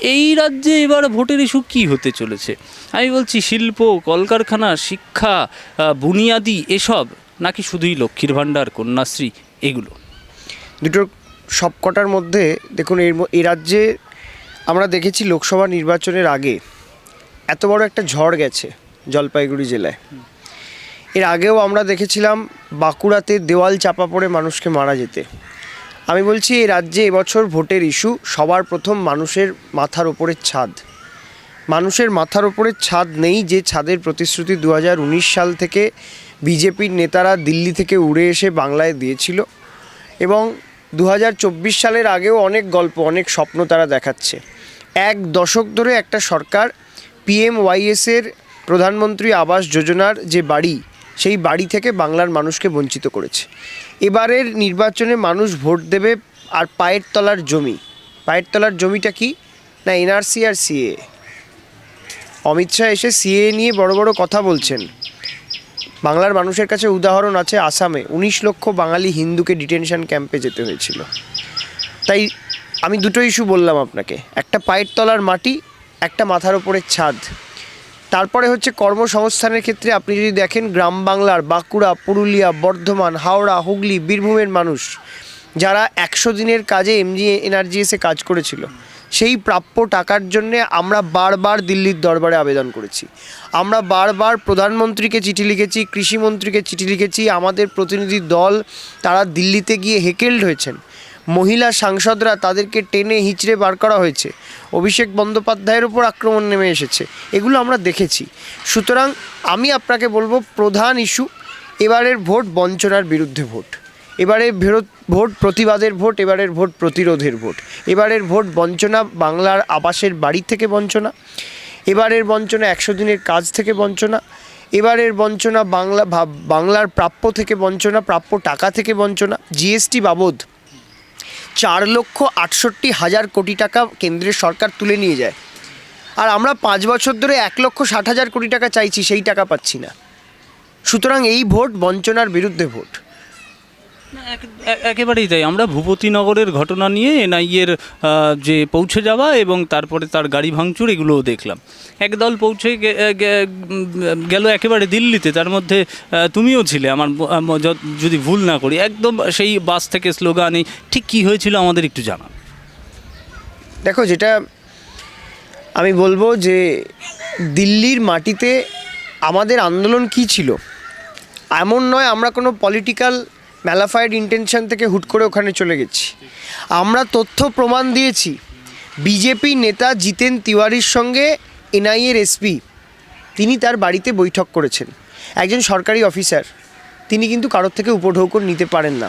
এই রাজ্যে এবার ভোটের ইস্যু কী হতে চলেছে? আমি বলছি, শিল্প, কলকারখানা, শিক্ষা বুনিয়াদি এসব, নাকি শুধুই লক্ষ্মীর ভাণ্ডার, কন্যাশ্রী, এগুলো? দুটোর সবকটার মধ্যে দেখুন, এর এই রাজ্যে আমরা দেখেছি লোকসভা নির্বাচনের আগে এত বড় একটা ঝড় গেছে জলপাইগুড়ি জেলায়। এর আগেও আমরা দেখেছিলাম বাঁকুড়াতে দেওয়াল চাপা পড়ে মানুষকে মারা যেতে। আমি বলছি, এই রাজ্যে এবছর ভোটের ইস্যু সবার প্রথম মানুষের মাথার ওপরের ছাদ। মানুষের মাথার ওপরের ছাদ নেই যে ছাদের প্রতিশ্রুতি দু হাজার উনিশ সাল থেকে বিজেপির নেতারা দিল্লি থেকে উড়ে এসে বাংলায় দিয়েছিল এবং দু হাজার চব্বিশ সালের আগেও অনেক গল্প, অনেক স্বপ্ন তারা দেখাচ্ছে। এক দশক ধরে একটা সরকার পিএম ওয়াইএসের প্রধানমন্ত্রী আবাস যোজনার যে বাড়ি সেই বাড়ি থেকে বাংলার মানুষকে বঞ্চিত করেছে। এবারের নির্বাচনে মানুষ ভোট দেবে আর পায়ের তলার জমি। পায়ের তলার জমিটা কি? না, এনআরসি আর সিএ। অমিত শাহ এসে সিএ নিয়ে বড় বড় কথা বলছেন। বাংলার মানুষের কাছে উদাহরণ আছে আসামে। উনিশ লক্ষ বাঙালি হিন্দুকে ডিটেনশন ক্যাম্পে যেতে হয়েছিল। তাই আমি দুটো ইস্যু বললাম আপনাকে। একটা পায়ের তলার মাটি, একটা মাথার ওপরের ছাদ। তারপরে হচ্ছে কর্মসংস্থানের ক্ষেত্রে আপনি যদি দেখেন গ্রাম বাংলার বাঁকুড়া, পুরুলিয়া, বর্ধমান, হাওড়া, হুগলি বীরভূমের মানুষ যারা একশো দিনের কাজে এমজি এনার্জিএসে কাজ করেছিল, সেই প্রাপ্য টাকার জন্যে আমরা বারবার দিল্লির দরবারে আবেদন করেছি। আমরা বারবার প্রধানমন্ত্রীকে চিঠি লিখেছি কৃষিমন্ত্রীকে চিঠি লিখেছি, আমাদের প্রতিনিধি দল, তারা দিল্লিতে গিয়ে হেকেল্ড হয়েছেন। মহিলা সাংসদরা তাদেরকে টেনে হিচড়ে বার করা হয়েছে। অভিষেক বন্দ্যোপাধ্যায়ের ওপর আক্রমণ নেমে এসেছে। এগুলো আমরা দেখেছি। সুতরাং আমি আপনাকে বলব, প্রধান ইস্যু, এবারের ভোট বঞ্চনার বিরুদ্ধে ভোট। এবারে ভোট প্রতিবাদের ভোট, এবারের ভোট প্রতিরোধের ভোট। এবারের ভোট বঞ্চনা বাংলার আবাসের বাড়ি থেকে বঞ্চনা। এবারের বঞ্চনা একশো দিনের কাজ থেকে বঞ্চনা। এবারের বঞ্চনা বাংলা বাংলার প্রাপ্য থেকে বঞ্চনা, প্রাপ্য টাকা থেকে বঞ্চনা। জিএসটি বাবদ চার লক্ষ আটষট্টি হাজার কোটি টাকা কেন্দ্রের সরকার তুলে নিয়ে যায়। আর আমরা পাঁচ বছর ধরে এক লক্ষ ষাট হাজার কোটি টাকা চাইছি, সেই টাকা পাচ্ছি না। সুতরাং এই ভোট বঞ্চনার বিরুদ্ধে ভোট। একেবারেই তাই। আমরা ভূপতিনগরের ঘটনা নিয়ে এনআইএর যে পৌঁছে যাওয়া এবং তারপরে তার গাড়ি ভাঙচুর, এগুলোও দেখলাম। একদল পৌঁছে গেল একেবারে দিল্লিতে। তার মধ্যে তুমিও ছিলে, আমার যদি ভুল না করি। একদম সেই বাস থেকে স্লোগান, ঠিক কী হয়েছিল আমাদের একটু জানান। দেখো, যেটা আমি বলব যে, দিল্লির মাটিতে আমাদের আন্দোলন কি ছিল? এমন নয় আমরা কোনো পলিটিক্যাল ম্যালাফাইড ইন্টেনশন থেকে হুট করে ওখানে চলে গেছি। আমরা তথ্য প্রমাণ দিয়েছি। বিজেপি নেতা জিতেন তিওয়ারির সঙ্গে এনআইএর এসপি তিনি তার বাড়িতে বৈঠক করেছেন। একজন সরকারি অফিসার। তিনি কিন্তু কারোর থেকে উপঢৌকন নিতে পারেন না।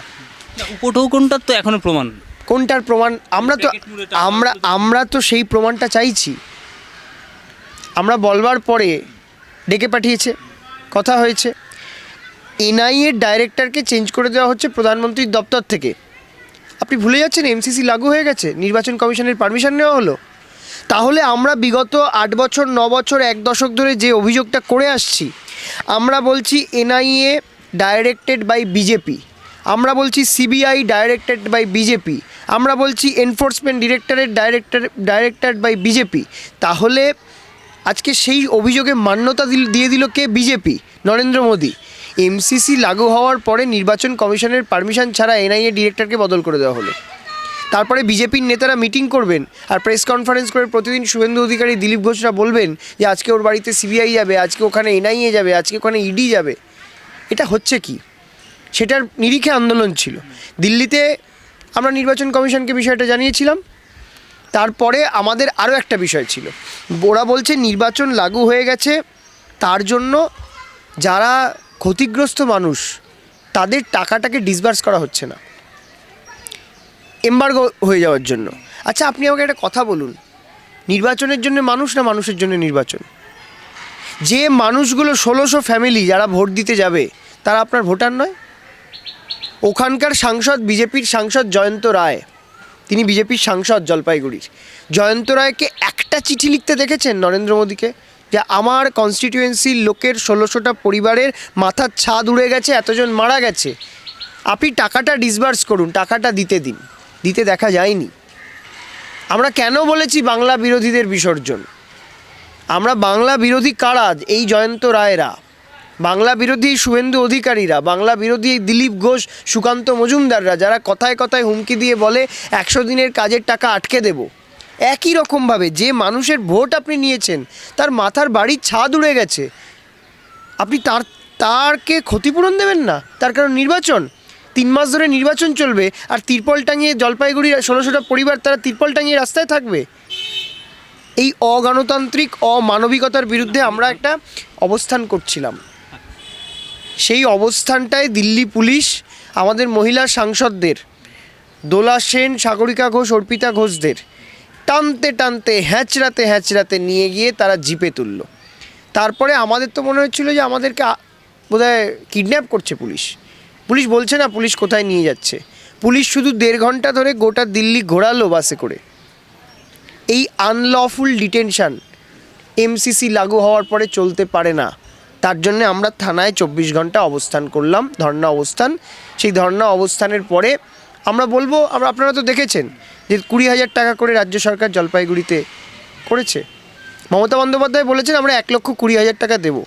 উপঢৌকনটার তো এখনও প্রমাণ। কোনটার প্রমাণ? আমরা তো আমরা আমরা তো সেই প্রমাণটা চাইছি। আমরা বলবার পরে ডেকে পাঠিয়েছে। কথা হয়েছে। এনআইএর ডাইরেক্টরকে চেঞ্জ করে দেওয়া হচ্ছে প্রধানমন্ত্রীর দপ্তর থেকে। আপনি ভুলে যাচ্ছেন, এমসিসি লাগু হয়ে গেছে, নির্বাচন কমিশনের পারমিশন নেওয়া হলো। তাহলে আমরা বিগত আট বছর, ন বছর, এক দশক ধরে যে অভিযোগটা করে আসছি, আমরা বলছি এনআইএ ডাইরেক্টেড বাই বিজেপি। আমরা বলছি সিবিআই ডাইরেক্টেড বাই বিজেপি। আমরা বলছি enforcement directorate director, directed by BJP. তাহলে আজকে সেই অভিযোগে মান্যতা দিল- দিয়ে দিল কে? বিজেপি, নরেন্দ্র মোদী। এমসিসি লাগু হওয়ার পরে নির্বাচন কমিশনের পারমিশন ছাড়া এনআইএ ডিরেক্টরকে বদল করে দেওয়া হলো। তারপরে বিজেপির নেতারা মিটিং করবেন আর প্রেস কনফারেন্স করে প্রতিদিন শুভেন্দু অধিকারী দিলীপ ঘোষরা বলবেন যে, আজকে ওর বাড়িতে সিবিআই যাবে, আজকে ওখানে এনআইএ যাবে, আজকে ওখানে ইডি যাবে। এটা হচ্ছে কি? সেটার নিরিখে আন্দোলন ছিল। দিল্লিতে আমরা নির্বাচন কমিশনকে বিষয়টা জানিয়েছিলাম। তারপরে আমাদের আরও একটা বিষয় ছিল। ওরা বলছে, নির্বাচন লাগু হয়ে গেছে। তার জন্য যারা ক্ষতিগ্রস্ত মানুষ, তাদের টাকাটাকে ডিসবার্স করা হচ্ছে না। এম্বার্গো হয়ে যাওয়ার জন্য। আচ্ছা আপনি আমাকে একটা কথা বলুন। নির্বাচনের জন্য মানুষ না মানুষের জন্য নির্বাচন? যে মানুষগুলো ষোলোশো ফ্যামিলি যারা ভোট দিতে যাবে, তারা আপনার ভোটার নয়? ওখানকার সাংসদ বিজেপির সাংসদ জয়ন্ত রায়, তিনি বিজেপির সাংসদ জলপাইগুড়ির। জয়ন্ত রায়কে একটা চিঠি লিখতে দেখেছেন নরেন্দ্র মোদীকে? যে আমার কনস্টিটিউয়েন্সির লোকের ষোলোশোটা পরিবারের মাথার ছাদ উড়ে গেছে, এতজন মারা গেছে। আপনি টাকাটা ডিসবার্স করুন, টাকাটা দিতে দিন। দিতে দেখা যায়নি। আমরা কেন বলেছি বাংলা বিরোধীদের বিসর্জন? আমরা বাংলা বিরোধী কারা? এই জয়ন্ত রায়রা। বাংলা বিরোধী শুভেন্দু অধিকারীরা। বাংলা বিরোধী দিলীপ ঘোষ, সুকান্ত মজুমদাররা, যারা কথায় কথায় হুমকি দিয়ে বলে, একশো দিনের কাজের টাকা আটকে দেব। একই রকমভাবে যে মানুষের ভোট আপনি নিয়েছেন, তার মাথার বাড়ির ছাদ উড়ে গেছে। আপনি তার, তারকে ক্ষতিপূরণ দেবেন না, তার কারণ নির্বাচন। তিন মাস ধরে নির্বাচন চলবে, আর তিরপল টাঙিয়ে জলপাইগুড়ির ষোলোশোটা পরিবার তারা তিরপল টাঙিয়ে রাস্তায় থাকবে। এই অগণতান্ত্রিক, অমানবিকতার বিরুদ্ধে আমরা একটা অবস্থান করছিলাম। সেই অবস্থানটায় দিল্লি পুলিশ, আমাদের মহিলা সাংসদদের, দোলা সেন, সাগরিকা ঘোষ, অর্পিতা ঘোষদের টানতে টানতে, হ্যাঁচড়াতে হ্যাঁচড়াতে নিয়ে গিয়ে তারা জিপে তুললো। তারপরে আমাদের তো মনে হচ্ছিল যে আমাদেরকে বোধহয় কিডন্যাপ করছে পুলিশ। পুলিশ বলছে না পুলিশ কোথায় নিয়ে যাচ্ছে। পুলিশ শুধু দেড় ঘণ্টা ধরে গোটা দিল্লি ঘোরালো বাসে করে। এই আনলফুল ডিটেনশন এমসিসি লাগু হওয়ার পরে চলতে পারে না। তার জন্য আমরা থানায় চব্বিশ ঘণ্টা অবস্থান করলাম, ধর্ণা অবস্থান। সেই ধর্ণা অবস্থানের পরে আমরা বলব, আমরা, আপনারা তো দেখেছেন যে কুড়ি হাজার টাকা করে রাজ্য সরকার জলপাইগুড়িতে করেছে। মমতা বন্দ্যোপাধ্যায় বলেছেন, আমরা এক লক্ষ কুড়ি হাজার টাকা দেবো।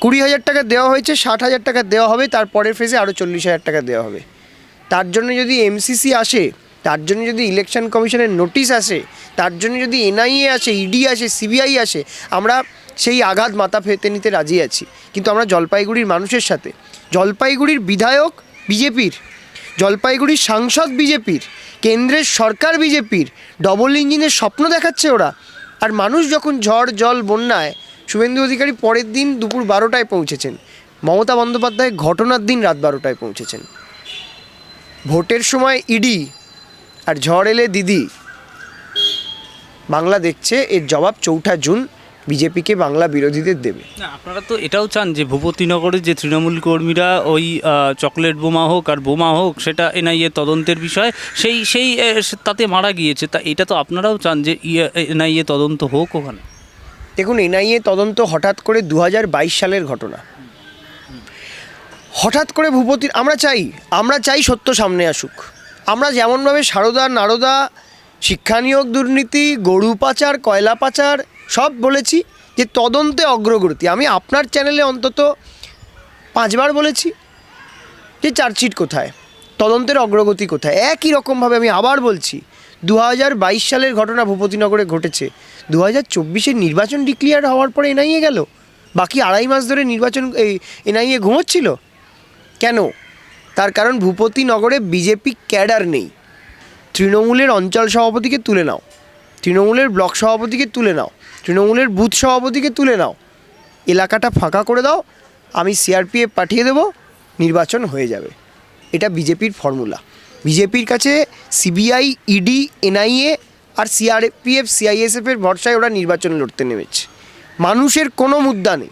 কুড়ি হাজার টাকা দেওয়া হয়েছে, ষাট হাজার টাকা দেওয়া হবে তারপরের ফেজে আরও চল্লিশ হাজার টাকা দেওয়া হবে। তার জন্য যদি এমসিসি আসে, তার জন্য যদি ইলেকশন কমিশনের নোটিশ আসে, তার জন্য যদি এনআইএ আসে ইডি আসে সিবিআই আসে, আমরা সেই আঘাত মাথা ফেতে নিতে রাজি আছি। কিন্তু আমরা জলপাইগুড়ির মানুষের সাথে। জলপাইগুড়ির বিধায়ক বিজেপির জলপাইগুড়ির সাংসদ বিজেপির, কেন্দ্রের সরকার বিজেপির ডবল ইঞ্জিনের স্বপ্ন দেখাচ্ছে ওরা। আর মানুষ যখন ঝড়, জল, বন্যায়, শুভেন্দু অধিকারী পরের দিন দুপুর বারোটায় পৌঁছেছেন। মমতা বন্দ্যোপাধ্যায় ঘটনার দিন রাত বারোটায় পৌঁছেছেন। ভোটের সময় ইডি আর ঝড় এলে দিদি। বাংলা দেখছে, এর জবাব চৌঠা জুন। বিজেপিকে বাংলা বিরোধীদের দেবে। না আপনারা তো এটাও চান যে ভূপতিনগরের যে তৃণমূল কর্মীরা ওই চকলেট বোমা হোক আর বোমা হোক সেটা এনআইএ তদন্তের বিষয়। সেই সেই তাতে মারা গিয়েছে। তা এটা তো আপনারাও চান যে এনআইএ তদন্ত হোক ওখানে। দেখুন এনআইএ তদন্ত হঠাৎ করে দু হাজার বাইশ সালের ঘটনা। হঠাৎ করে ভূপতির আমরা চাই আমরা চাই সত্য সামনে আসুক। আমরা যেমনভাবে সারদা নারদা শিক্ষানিয়োগ দুর্নীতি গরু পাচার কয়লা পাচার সব বলেছি যে তদন্তে অগ্রগতি। আমি আপনার চ্যানেলে অন্তত পাঁচবার বলেছি যে চার্জশিট কোথায়, তদন্তের অগ্রগতি কোথায়। একই রকমভাবে আমি আবার বলছি দু হাজার বাইশ সালের ঘটনা ভূপতিনগরে ঘটেছে। দু হাজার নির্বাচন ডিক্লিয়ার হওয়ার পরে এনআইএ গেল। বাকি আড়াই মাস ধরে নির্বাচন, এই এনআইএ ঘুমোচ্ছিল। কেন? তার কারণ ভূপতিনগরে বিজেপি ক্যাডার নেই। তৃণমূলের অঞ্চল সভাপতিকে তুলে নাও। তৃণমূলের ব্লক সভাপতিকে তুলে নাও। তৃণমূলের বুথ সভাপতিকে তুলে নাও। এলাকাটা ফাঁকা করে দাও, আমি সিআরপিএফ পাঠিয়ে দেবো, নির্বাচন হয়ে যাবে। এটা বিজেপির ফর্মুলা। বিজেপির কাছে সিবিআই, ইডি, এনআইএ আর সিআরপিএফ সিআইএসএফের ভরসায় ওরা নির্বাচন লড়তে নেমেছে। মানুষের কোনো মুদ্রা নেই।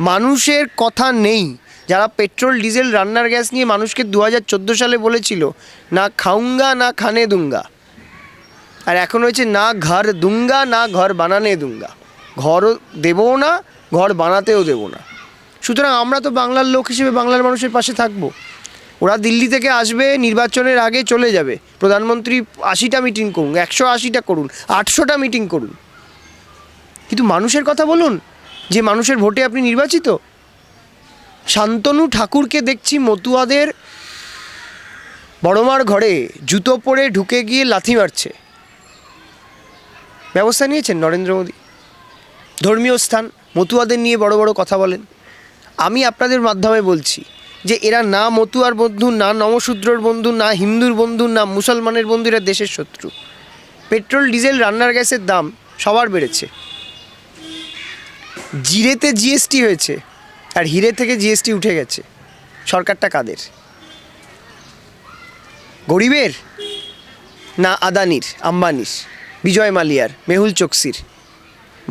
মানুষের কথা নেই। যারা পেট্রোল, ডিজেল, রান্নার গ্যাস নিয়ে মানুষকে দু হাজার চোদ্দ সালে বলেছিল, না খাউঙ্গা, না খানে দুঙ্গা আর এখন হয়েছে না ঘর দুঙ্গা, না ঘর বানানে দুঙ্গা। ঘরও দেবও না, ঘর বানাতেও দেবো না। সুতরাং আমরা তো বাংলার লোক হিসেবে বাংলার মানুষের পাশে থাকব। ওরা দিল্লি থেকে আসবে, নির্বাচনের আগে চলে যাবে। প্রধানমন্ত্রী আশিটা মিটিং করুন, একশো আশিটা করুন, আটশোটা মিটিং করুন। কিন্তু মানুষের কথা বলুন, যে মানুষের ভোটে আপনি নির্বাচিত। শান্তনু ঠাকুরকে দেখছি মতুয়াদের বড়মার ঘরে, জুতো পরে ঢুকে গিয়ে লাথি মারছে। ব্যবস্থা নিয়েছেন নরেন্দ্র মোদী। ধর্মীয় স্থান, মতুয়াদের নিয়ে বড় বড় কথা বলেন। আমি আপনাদের মাধ্যমে বলছি যে এরা না মতুয়ার বন্ধু, না নমশূদ্রর বন্ধু, না হিন্দুর বন্ধু, না মুসলমানের বন্ধু, এরা দেশের শত্রু। পেট্রোল, ডিজেল, রান্নার গ্যাসের দাম সবার বেড়েছে। জিরেতে জিএসটি হয়েছে আর হিরে থেকে জিএসটি উঠে গেছে। সরকারটা কাদের? গরিবের না আদানির, আম্বানির? বিজয় মালিয়ার মেহুল চোকসির।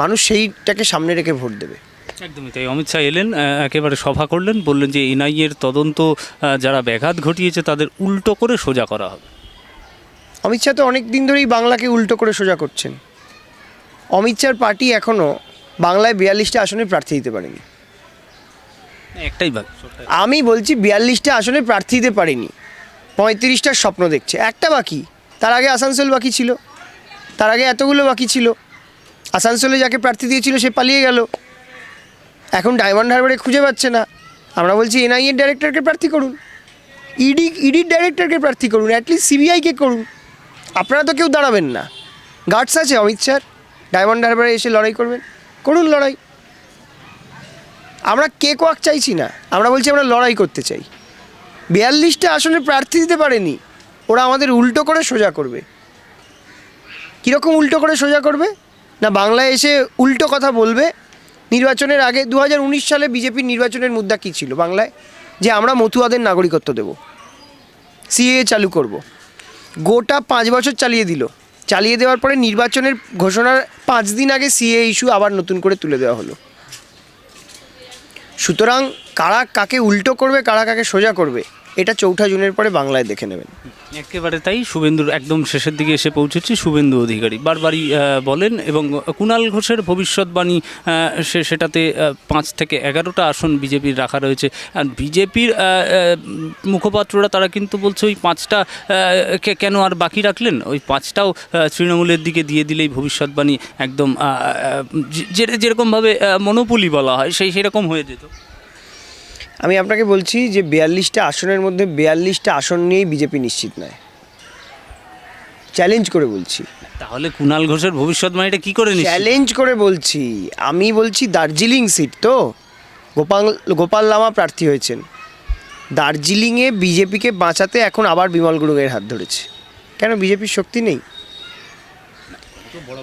মানুষ সেইটাকে সামনে রেখে ভোট দেবে। একদমই তাই। অমিত শাহ এলেন একেবারে সভা করলেন বললেন যে এনআইএর তদন্ত যারা ব্যাঘাত ঘটিয়েছে তাদের উল্টো করে সোজা করা হবে। অমিত শাহ তো অনেক দিন ধরেই বাংলাকে উল্টো করে সোজা করছেন। অমিত শাহর পার্টি এখনও বাংলায় বিয়াল্লিশটা আসনে প্রার্থী দিতে পারেনি। একটাই আমি বলছি বিয়াল্লিশটা আসনে প্রার্থী দিতে পারেনি। পঁয়ত্রিশটার স্বপ্ন দেখছে। একটা বাকি তার আগে আসানসোল বাকি ছিল। তার আগে এতগুলো বাকি ছিল। আসানসোলে যাকে প্রার্থী দিয়েছিল সে পালিয়ে গেল। এখন ডায়মন্ড হারবারে খুঁজে পাচ্ছে না। আমরা বলছি এনআইএর ডাইরেক্টরকে প্রার্থী করুন। ইডি ইডির ডাইরেক্টরকে প্রার্থী করুন। অ্যাটলিস্ট সিবিআইকে করুন। আপনারা তো কেউ দাঁড়াবেন না। গার্ডস আছে, অমিত স্যার। ডায়মন্ড হারবারে এসে লড়াই করবেন। করুন লড়াই। আমরা কে কোয়াক চাইছি না। আমরা বলছি আমরা লড়াই করতে চাই। বিয়াল্লিশটা আসনে প্রার্থী দিতে পারেনি। ওরা আমাদের উল্টো করে সোজা করবে। কীরকম উল্টো করে সোজা করবে? না, বাংলায় এসে উল্টো কথা বলবে? নির্বাচনের আগে দু হাজার উনিশ সালে বিজেপির নির্বাচনের মুদ্রা কী ছিল বাংলায়? যে আমরা মতুয়াদের নাগরিকত্ব দেব। সিএ চালু করব। গোটা পাঁচ বছর চালিয়ে দিল। চালিয়ে দেওয়ার পরে নির্বাচনের ঘোষণার পাঁচ দিন আগে সিএ ইস্যু আবার নতুন করে তুলে দেওয়া হলো। সুতরাং কারা কাকে উল্টো করবে, কারা কাকে সোজা করবে, এটা চৌঠা জুনের পরে বাংলায় দেখে নেবেন। একেবারে তাই, শুভেন্দুর একদম শেষের দিকে এসে পৌঁছেছি, শুভেন্দু অধিকারী। বারবারই বলেন, এবং কুণাল ঘোষের ভবিষ্যৎবাণী সে সেটাতে পাঁচ থেকে এগারোটা আসন বিজেপির রাখা রয়েছে। আর বিজেপির মুখপাত্ররা তারা কিন্তু বলছে ওই পাঁচটা কেন আর বাকি রাখলেন? ওই পাঁচটাও তৃণমূলের দিকে দিয়ে দিলেই ভবিষ্যৎবাণী একদম যেরকমভাবে মনোপলি বলা হয়, সেই সেরকম হয়ে যেত। আমি আপনাকে বলছি যে বিয়াল্লিশটা আসনের মধ্যে বিয়াল্লিশটা আসন নিয়েই বিজেপি নিশ্চিত নয়। চ্যালেঞ্জ করে বলছি। তাহলে কুণাল ঘোষের ভবিষ্যৎবাণীটা কি করে চ্যালেঞ্জ করে বলছি। আমি বলছি দার্জিলিং সিট তো। গোপাল গোপাল লামা প্রার্থী হয়েছেন। দার্জিলিংয়ে বিজেপিকে বাঁচাতে এখন আবার বিমল গুরুংয়ের হাত ধরেছে। কেন বিজেপির শক্তি নেই?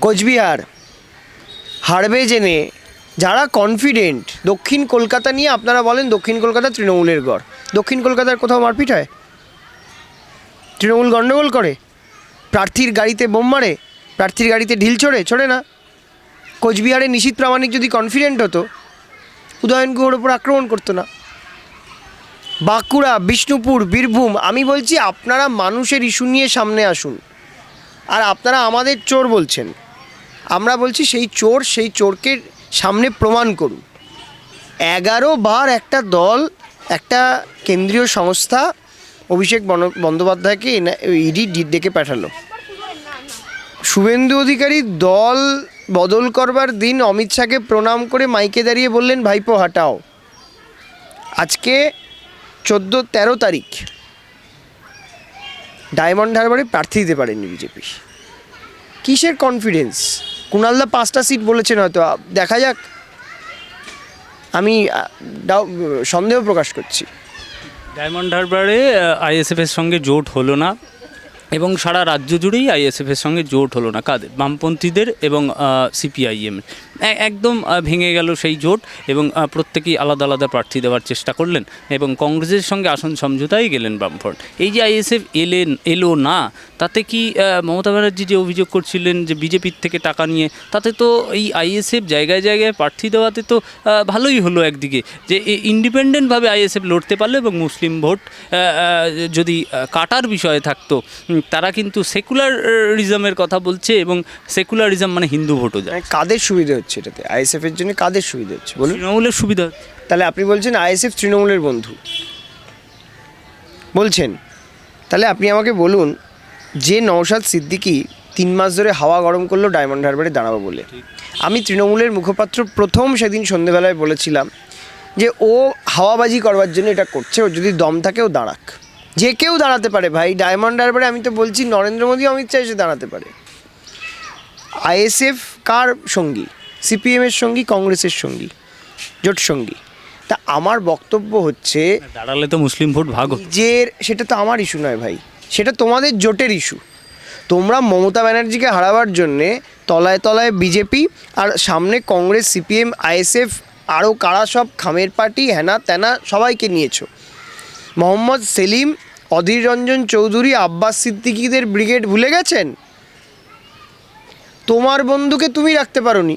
কোচবিহার হারবে জেনে যারা কনফিডেন্ট দক্ষিণ কলকাতা নিয়ে আপনারা বলেন দক্ষিণ কলকাতা তৃণমূলের গড়। দক্ষিণ কলকাতার কোথাও মারপিট হয়? তৃণমূল গণ্ডগোল করে? প্রার্থীর গাড়িতে বোম মারে? প্রার্থীর গাড়িতে ঢিল ছোড়ে? ছোড়ে না। কোচবিহারে নিশীত প্রামাণিক যদি কনফিডেন্ট হতো, উদয়ন গুহর ওপর আক্রমণ করতো না। বাঁকুড়া, বিষ্ণুপুর, বীরভূম, আমি বলছি আপনারা মানুষের ইস্যু নিয়ে সামনে আসুন। আর আপনারা আমাদের চোর বলছেন। আমরা বলছি সেই চোর, সেই চোরকে সামনে প্রমাণ করুন। এগারো বার একটা দল, একটা কেন্দ্রীয় সংস্থা অভিষেক বন- বন্দ্যোপাধ্যায়কে ইডি ডেকে পাঠালো। শুভেন্দু অধিকারী দল বদল করবার দিন অমিত শাহকে প্রণাম করে মাইকে দাঁড়িয়ে বললেন, ভাইপো, হাটাও। আজকে চোদ্দ তেরো তারিখ। ডায়মন্ড হারবারে প্রার্থী দিতে পারেনি বিজেপি। কিসের কনফিডেন্স কুণালদা পাঁচটা সিট বলেছেন হয়তো দেখা যাক। আমি সন্দেহ প্রকাশ করছি। ডায়মন্ড হারবারে আইএসএফ এর সঙ্গে জোট হলো না। এবং সারা রাজ্য জুড়েই আইএসএফ এর সঙ্গে জোট হলো না। কাদের? বামপন্থীদের এবং সিপিআইএম একদম ভেঙে গেল সেই জোট এবং প্রত্যেকেই আলাদা আলাদা প্রার্থী দেওয়ার চেষ্টা করলেন এবং কংগ্রেসের সঙ্গে আসন সমঝোতাই গেলেন বামফ্রন্ট। এই যে আইএসএফ এলেন এলো না, তাতে কি মমতা ব্যানার্জি যে অভিযোগ করছিলেন যে বিজেপির থেকে টাকা নিয়ে, তাতে তো এই আইএসএফ জায়গায় জায়গায় প্রার্থী দেওয়াতে তো ভালোই হলো একদিকে। যে ইন্ডিপেন্ডেন্টভাবে আইএসএফ লড়তে পারল এবং মুসলিম ভোট যদি কাটার বিষয়ে থাকতো তারা কিন্তু সেকুলারিজমের কথা বলছে এবং সেকুলারিজম মানে হিন্দু ভোটও যায় মানে কাদের সুবিধা হচ্ছে এটাতে? আইএসএফ এর জন্য কাদের সুবিধা হচ্ছে? বলুন। তৃণমূলের সুবিধা তাহলে আপনি বলছেন আইএসএফ তৃণমূলের বন্ধু। বলছেন। তাহলে আপনি আমাকে বলুন যে নওশাদ সিদ্দিকি তিন মাস ধরে হাওয়া গরম করল ডায়মন্ড হারবারে দাঁড়াবো বলে। আমি তৃণমূলের মুখপাত্র প্রথম সেদিন সন্ধেবেলায় বলেছিলাম যে ও হাওয়াবাজি করবার জন্য এটা করছে ও যদি দম থাকে ও দাঁড়াক। যে কেউ দাঁড়াতে পারে ভাই। ডায়মন্ড হারবারে আমি তো বলছি নরেন্দ্র মোদী অমিত শাহ এসে দাঁড়াতে পারে। আইএসএফ কার সঙ্গী? সিপিএমের সঙ্গী কংগ্রেসের সঙ্গী জোট সঙ্গী? তা আমার বক্তব্য হচ্ছে দাঁড়ালে তো মুসলিম ভোট ভাগ। নিজের সেটা তো আমার ইস্যু নয় ভাই সেটা তোমাদের জোটের ইস্যু। তোমরা মমতা ব্যানার্জিকে হারাবার জন্যে তলায় তলায় বিজেপি আর সামনে কংগ্রেস সিপিএম আইএসএফ আরও কারা সব খামের পার্টি হ্যানা ত্যানা সবাইকে নিয়েছো। মোহাম্মদ সেলিম অধীর রঞ্জন চৌধুরী, আব্বাস সিদ্দিকীদের ব্রিগেড ভুলে গেছেন? তোমার বন্ধুকে তুমি রাখতে পারো নি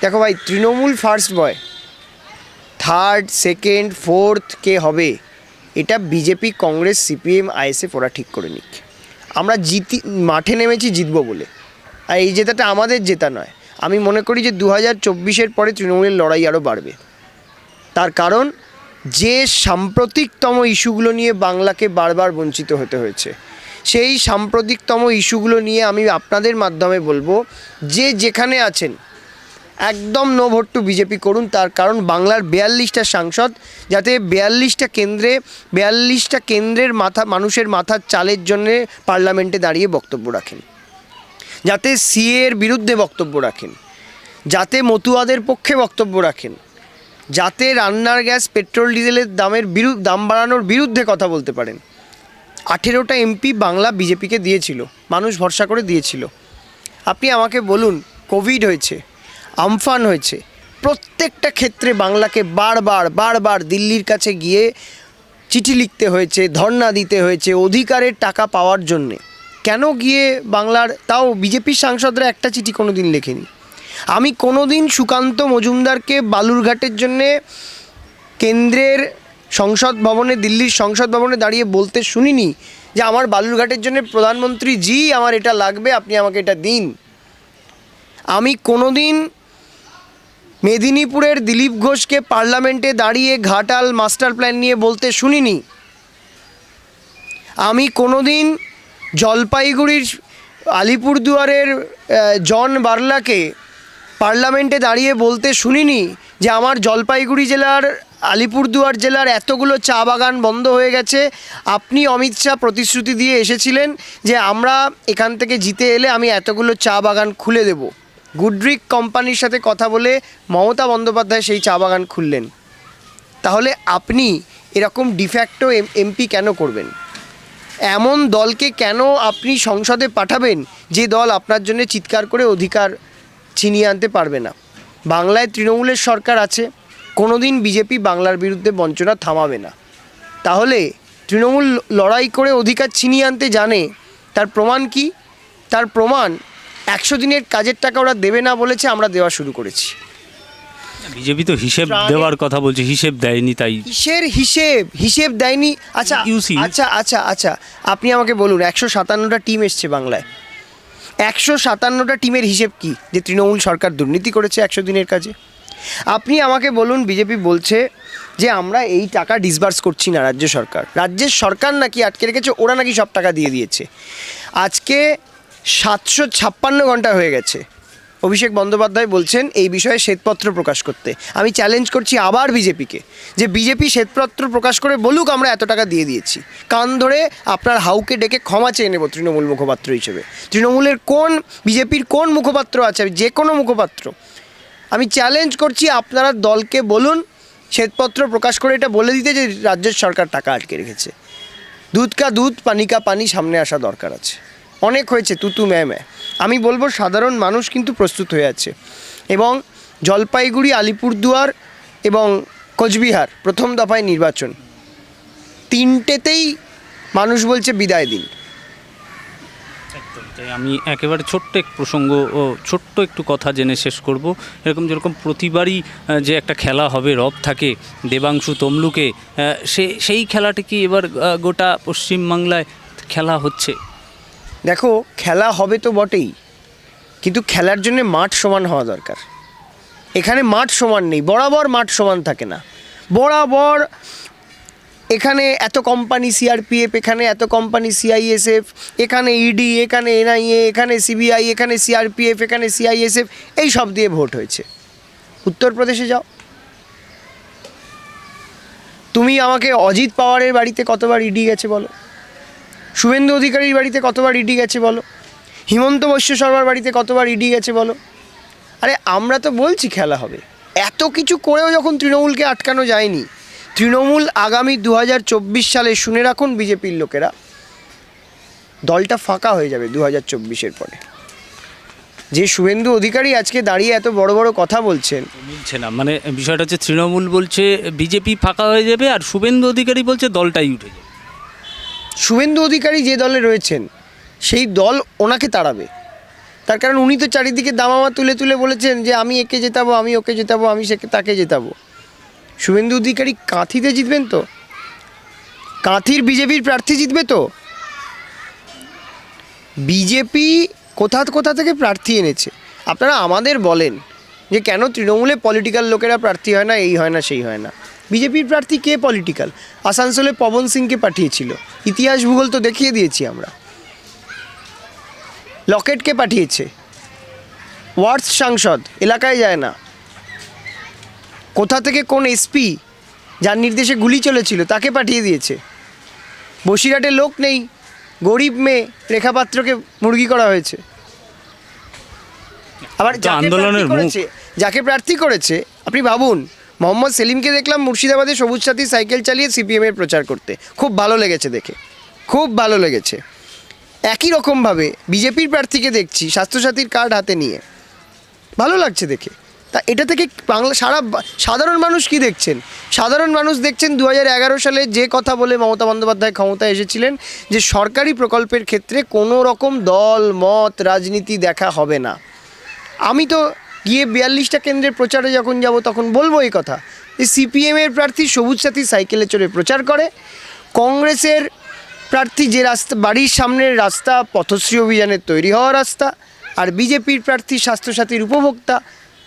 দেখো ভাই, Trinamool first boy third second fourth কে হবে? এটা বিজেপি কংগ্রেস সিপিএম আইএসএফ ওরা ঠিক করে নিক। আমরা জিতি, মাঠে নেমেছি জিতবো বলে। আর এই জেতাটা আমাদের জেতা নয়। আমি মনে করি যে দু হাজার চব্বিশের পরে তৃণমূলের লড়াই আরও বাড়বে। তার কারণ যে সাম্প্রতিকতম ইস্যুগুলো নিয়ে বাংলাকে বারবার বঞ্চিত হতে হয়েছে, সেই সাম্প্রতিকতম ইস্যুগুলো নিয়ে আমি আপনাদের মাধ্যমে বলব, যে যেখানে আছেন, একদম নো ভোট টু বিজেপি করুন, তার কারণ বাংলার বিয়াল্লিশটা সাংসদ, যাতে বিয়াল্লিশটা কেন্দ্রে, বিয়াল্লিশটা কেন্দ্রের মাথা, মানুষের মাথার চালের জন্য পার্লামেন্টে দাঁড়িয়ে বক্তব্য রাখেন। যাতে সিএ এর বিরুদ্ধে বক্তব্য রাখেন। যাতে মতুয়াদের পক্ষে বক্তব্য রাখেন। যাতে রান্নার গ্যাস, পেট্রোল, ডিজেলের দামের বিরু, দাম বাড়ানোর বিরুদ্ধে কথা বলতে পারেন। আঠেরোটা এমপি বাংলা বিজেপিকে দিয়েছিল, মানুষ ভরসা করে দিয়েছিল। আপনি আমাকে বলুন, কোভিড হয়েছে, আমফান হয়েছে, প্রত্যেকটা ক্ষেত্রে বাংলাকে বারবার বারবার দিল্লির কাছে গিয়ে চিঠি লিখতে হয়েছে, ধর্ণা দিতে হয়েছে অধিকারের টাকা পাওয়ার জন্যে। কেন গিয়ে বাংলার, তাও বিজেপির সাংসদরা একটা চিঠি কোনো দিন লেখেনি? আমি কোনো দিন সুকান্ত মজুমদারকে বালুরঘাটের জন্যে কেন্দ্রের সংসদ ভবনে, দিল্লির সংসদ ভবনে দাঁড়িয়ে বলতে শুনিনি যে আমার বালুরঘাটের জন্য প্রধানমন্ত্রী জি আমার এটা লাগবে, আপনি আমাকে এটা দিন। আমি কোনো দিন মেদিনীপুরের দিলীপ ঘোষকে পার্লামেন্টে দাঁড়িয়ে ঘাটাল মাস্টার প্ল্যান নিয়ে বলতে শুনিনি। আমি কোনো দিন জলপাইগুড়ির আলিপুরদুয়ারের জন বার্লাকে পার্লামেন্টে দাঁড়িয়ে বলতে শুনিনি যে আমার জলপাইগুড়ি জেলার, আলিপুরদুয়ার জেলার এতগুলো চা বাগান বন্ধ হয়ে গেছে। আপনি অমিত শাহ প্রতিশ্রুতি দিয়ে এসেছিলেন যে আমরা এখান থেকে জিতে এলে আমি এতগুলো চা বাগান খুলে দেব। গুডরিক কোম্পানির সাথে কথা বলে মমতা বন্দ্যোপাধ্যায় সেই চা বাগান খুললেন। তাহলে আপনি এরকম ডিফ্যাক্টো এমপি কেন করবেন? এমন দলকে কেন আপনি সংসদে পাঠাবেন যে দল আপনার জন্য চিৎকার করে অধিকার ছিনিয়ে আনতে পারবে না। বাংলায় তৃণমূলের সরকার আছে কোনোদিন বিজেপি বাংলার বিরুদ্ধে বঞ্চনা থামাবে না। তাহলে তৃণমূল লড়াই করে অধিকার ছিনিয়ে আনতে জানে তার প্রমাণ কি? তার প্রমাণ একশো দিনের কাজের টাকা ওরা দেবে না বলেছে আমরা দেওয়া শুরু করেছি। বিজেপি তো হিসেব দেওয়ার কথা বলছে হিসেব দেয়নি তাই। কিসের হিসেব? হিসেব দেয়নি? আচ্ছা আচ্ছা আচ্ছা আচ্ছা আপনি আমাকে বলুন একশো সাতান্নটা টিম এসছে বাংলায়। একশো সাতান্নটা টিমের হিসেব কি? যে তৃণমূল সরকার দুর্নীতি করেছে একশো দিনের কাজে। আপনি আমাকে বলুন, বিজেপি বলছে যে আমরা এই টাকা ডিসবার্স করছি না রাজ্য সরকার। রাজ্যের সরকার নাকি আটকে রেখেছে, ওরা নাকি সব টাকা দিয়ে দিয়েছে। আজকে সাতশো ছাপ্পান্ন ঘণ্টা হয়ে গেছে। অভিষেক বন্দ্যোপাধ্যায় বলছেন এই বিষয়ে শ্বেতপত্র প্রকাশ করতে। আমি চ্যালেঞ্জ করছি আবার বিজেপিকে যে বিজেপি শ্বেতপত্র প্রকাশ করে বলুক আমরা এত টাকা দিয়ে দিয়েছি। কান ধরে আপনার হাউকে ডেকে ক্ষমা চেয়ে নেব তৃণমূল মুখপাত্র হিসেবে। তৃণমূলের কোন, বিজেপির কোন মুখপাত্র আছে? যে কোনো মুখপাত্র। আমি চ্যালেঞ্জ করছি আপনারা দলকে বলুন, শ্বেতপত্র প্রকাশ করে এটা বলে দিতে যে রাজ্যের সরকার টাকা আটকে রেখেছে। দুধ কা দুধ, পানি কা পানি সামনে আসা দরকার আছে। অনেক হয়েছে তুতু ম্যায় ম্যায় আমি বলব সাধারণ মানুষ কিন্তু প্রস্তুত হয়ে আছে। এবং জলপাইগুড়ি, আলিপুরদুয়ার এবং কোচবিহার প্রথম দফায় নির্বাচন। তিনটেতেই মানুষ বলছে বিদায় দিন। আমি একেবারে ছোট্ট এক প্রসঙ্গ ও ছোট্ট একটু কথা জেনে শেষ করব। এরকম যেরকম প্রতিবারই যে একটা খেলা হবে, রব থাকে, দেবাংশু তমলুকে সে, সেই খেলাটা কি এবার গোটা পশ্চিমবাংলায় খেলা হচ্ছে? দেখো, খেলা হবে তো বটেই, কিন্তু খেলার জন্য মাঠ সমান হওয়া দরকার। এখানে মাঠ সমান নেই, বরাবর মাঠ সমান থাকে না। বরাবর এখানে এত কোম্পানি সিআরপিএফ এখানে এত কোম্পানি সিআইএসএফ এখানে ইডি এখানে এনআইএ এখানে সিবিআই এখানে সিআরপিএফ এখানে সিআইএসএফ এই সব দিয়ে ভোট হয়েছে। উত্তরপ্রদেশে যাও। তুমি আমাকে অজিত পাওয়ারের বাড়িতে কতবার ইডি গেছে বলো? শুভেন্দু অধিকারীর বাড়িতে কতবার ইডি গেছে বলো? হিমন্ত বৈশ্য শর্মার বাড়িতে কতবার ইডি গেছে বলো? আরে, আমরা তো বলছি খেলা হবে। এত কিছু করেও যখন তৃণমূলকে আটকানো যায়নি, তৃণমূল আগামী দু হাজার চব্বিশ সালে শুনে রাখুন বিজেপির লোকেরা, দলটা ফাঁকা হয়ে যাবে দু হাজার চব্বিশের পরে। যে শুভেন্দু অধিকারী আজকে দাঁড়িয়ে এত বড় বড় কথা বলছেন। মিলছে না। মানে বিষয়টা হচ্ছে তৃণমূল বলছে বিজেপি ফাঁকা হয়ে যাবে আর শুভেন্দু অধিকারী বলছে দলটাই উঠে যাবে। শুভেন্দু অধিকারী যে দলে রয়েছেন, সেই দল ওনাকে তাড়াবে। তার কারণ উনি তো চারিদিকে দামামা তুলে তুলে বলেছেন যে, আমি একে জেতাবো, আমি ওকে জেতাবো, আমি সেকে তাকে জেতাবো। শুভেন্দু অধিকারী কাঁথিতে জিতবেন তো? কাঁথির বিজেপির প্রার্থী জিতবে তো? বিজেপি কোথা কোথা থেকে প্রার্থী এনেছে? আপনারা আমাদের বলেন যে, কেন তৃণমূলে পলিটিক্যাল লোকেরা প্রার্থী হয় না, এই হয় না, সেই হয় না। বিজেপির প্রার্থী কে পলিটিক্যাল আসানসোলে পবন সিংকে পাঠিয়েছিল। ইতিহাস ভূগোল তো দেখিয়ে দিয়েছি আমরা। লকেটকে পাঠিয়েছে? ওয়ার্ডস সাংসদ এলাকায় যায় না। কোথা থেকে কোন এসপি যার নির্দেশে গুলি চলেছিল তাকে পাঠিয়ে দিয়েছে। বসিরহাটে লোক নেই গরিব মেয়ে রেখাপাত্রকে মুরগি করা হয়েছে। আবার আন্দোলনের যাকে প্রার্থী করেছে আপনি ভাবুন মোহাম্মদ সেলিমকে দেখলাম মুর্শিদাবাদে সবুজ সাথী সাইকেল চালিয়ে সিপিএমের প্রচার করতে। খুব ভালো লেগেছে দেখে। খুব ভালো লেগেছে। একই রকমভাবে বিজেপির প্রার্থীকে দেখছি স্বাস্থ্যসাথীর কার্ড হাতে নিয়ে। ভালো লাগছে দেখে। তা এটা থেকে বাংলা সারা সাধারণ মানুষ কি দেখছেন? সাধারণ মানুষ দেখছেন দু হাজার এগারো সালে যে কথা বলে মমতা বন্দ্যোপাধ্যায় ক্ষমতায় এসেছিলেন যে সরকারি প্রকল্পের ক্ষেত্রে কোনো রকম দল, মত, রাজনীতি দেখা হবে না। আমি তো গিয়ে বিয়াল্লিশটা কেন্দ্রের প্রচারে যখন যাব, তখন বলব এই কথা। যে সিপিএমের প্রার্থী সবুজ সাথী সাইকেলে চড়ে প্রচার করে। কংগ্রেসের প্রার্থী যে রাস্তা, বাড়ির সামনের রাস্তা, পথশ্রী অভিযানের তৈরি হওয়া রাস্তা, আর বিজেপির প্রার্থী স্বাস্থ্যসাথীর উপভোক্তা,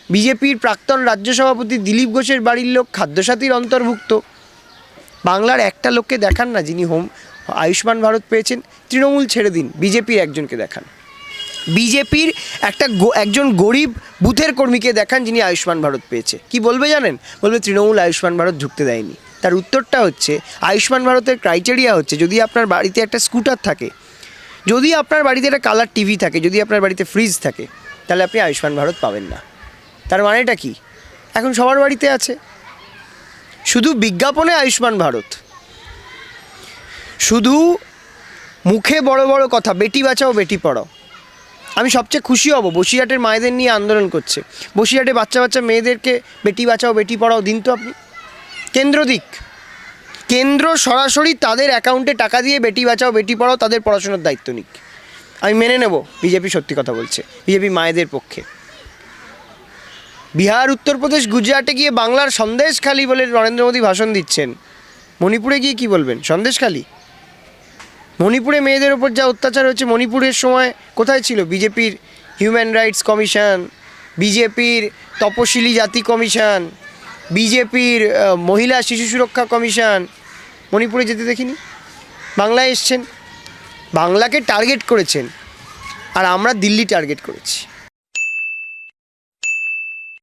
বিজেপির প্রাক্তন রাজ্য সভাপতি দিলীপ ঘোষের বাড়ির লোক, খাদ্যসাথীর অন্তর্ভুক্ত। বাংলার একটা লোককে দেখান না যিনি হোম, আয়ুষ্মান ভারত পেয়েছেন, তৃণমূল ছেড়ে দিন, বিজেপির একজনকে দেখান। বিজেপির একটা একজন গরিব বুথের কর্মীকে দেখান যিনি আয়ুষ্মান ভারত পেয়েছে। কি বলবে জানেন? বলবে তৃণমূল আয়ুষ্মান ভারত ঢুকতে দেয়নি। তার উত্তরটা হচ্ছে, আয়ুষ্মান ভারতের ক্রাইটেরিয়া হচ্ছে, যদি আপনার বাড়িতে একটা স্কুটার থাকে, যদি আপনার বাড়িতে একটা কালার টিভি থাকে, যদি আপনার বাড়িতে ফ্রিজ থাকে, তাহলে আপনি আয়ুষ্মান ভারত পাবেন না। তার মানেটা কি? এখন সবার বাড়িতে আছে। শুধু বিজ্ঞাপনে আয়ুষ্মান ভারত। শুধু মুখে বড় বড় কথা, বেটি বাঁচাও, বেটি পড়াও। আমি সবচেয়ে খুশি হব। বসিরহাটের মায়েদের নিয়ে আন্দোলন করছে। বসিরহাটে বাচ্চা বাচ্চা মেয়েদেরকে বেটি বাঁচাও, বেটি পড়াও দিন তো আপনি। কেন্দ্র দিক। কেন্দ্র সরাসরি তাদের অ্যাকাউন্টে টাকা দিয়ে বেটি বাঁচাও, বেটি পড়াও, তাদের পড়াশোনার দায়িত্ব নিক। আমি মেনে নেব, বিজেপি সত্যি কথা বলছে, বিজেপি মায়েদের পক্ষে। বিহার, উত্তরপ্রদেশ, গুজরাটে গিয়ে বাংলার সন্দেশখালি বলে নরেন্দ্র মোদী ভাষণ দিচ্ছেন। মণিপুরে গিয়ে কি বলবেন? সন্দেশখালি? মণিপুরে মেয়েদের ওপর যা অত্যাচার হচ্ছে মণিপুরের সময় কোথায় ছিল? বিজেপির হিউম্যান রাইটস কমিশন বিজেপির তপশিলি জাতি কমিশন, বিজেপির মহিলা শিশু সুরক্ষা কমিশন। মণিপুরে যেতে দেখিনি। বাংলায় এসছেন। বাংলাকে টার্গেট করেছেন। আর আমরা দিল্লি টার্গেট করেছি।